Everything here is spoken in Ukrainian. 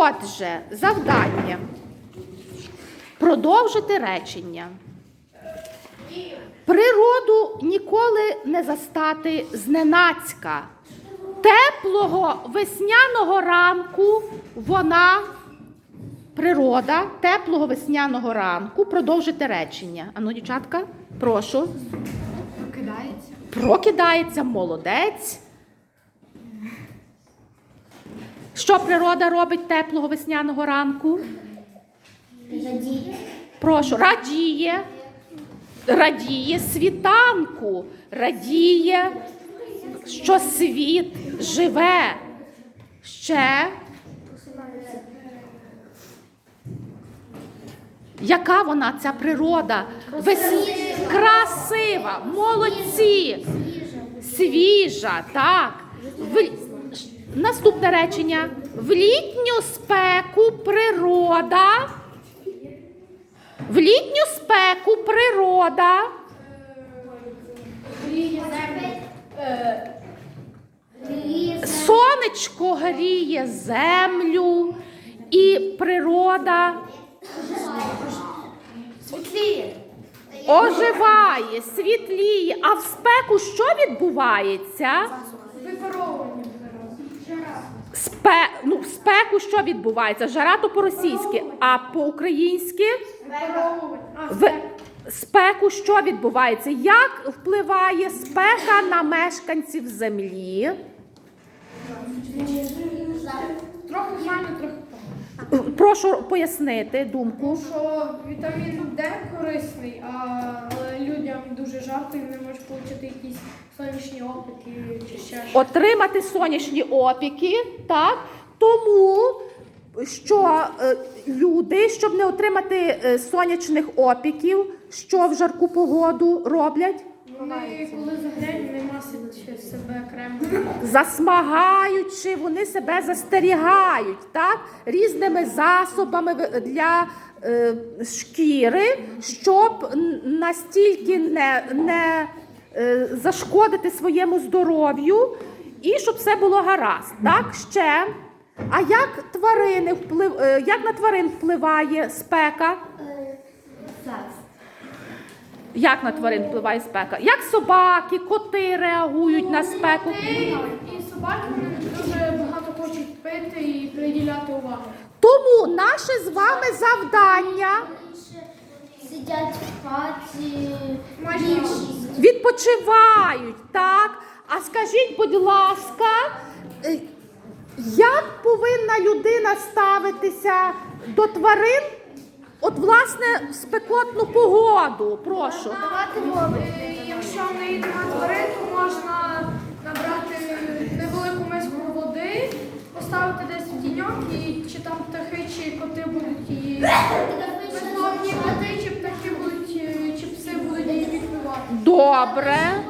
Отже, завдання. Продовжити речення. Природу ніколи не застати зненацька. Теплого весняного ранку вона, природа, теплого весняного ранку, продовжити речення. Ану, дівчатка, прошу. Прокидається. Прокидається молодець. Що природа робить теплого весняного ранку? Радіє. Прошу, радіє. Радіє світанку, радіє, що світ живе. Ще. Яка вона, ця природа? Вес... Красива, молодці, свіжа, так. Наступне речення. В літню спеку природа. В літню спеку природа. Сонечко гріє землю і природа Світліє. оживає, світліє. А в спеку що відбувається? Випаровування. Спе... Ну, спеку що відбувається? Жара то по-російськи, а по-українськи в спеку що відбувається? Як впливає спека на мешканців землі? Трохи в трохи. Прошу пояснити думку. Що вітамін Д корисний, а людям дуже жарко і вони можуть отримати якісь сонячні опіки чи ще щось. Отримати сонячні опіки, так? Тому що е, люди, щоб не отримати е, сонячних опіків, що в жарку погоду роблять? Вони коли загряють, вони масять себе кремом. Засмагаючи, вони себе застерігають так? різними засобами для е, шкіри, щоб н- настільки не, не зашкодити своєму здоров'ю і щоб все було гаразд. Так? Ще. А як тварини вплив, е, як на тварин впливає спека? Як на тварин впливає спека? Як собаки, коти реагують на спеку? І собаки дуже багато хочуть пити і приділяти увагу. Тому наше з вами завдання Сидять в хаті. Майже. Відпочивають, так? А скажіть, будь ласка, е, як повинна людина ставитися до тварин? От, власне, в спекотну погоду, прошу. Давати воду. Якщо в неї немає тварин, то можна набрати невелику миску води, поставити десь в тіньок, і чи там птахи, чи коти будуть її Добре.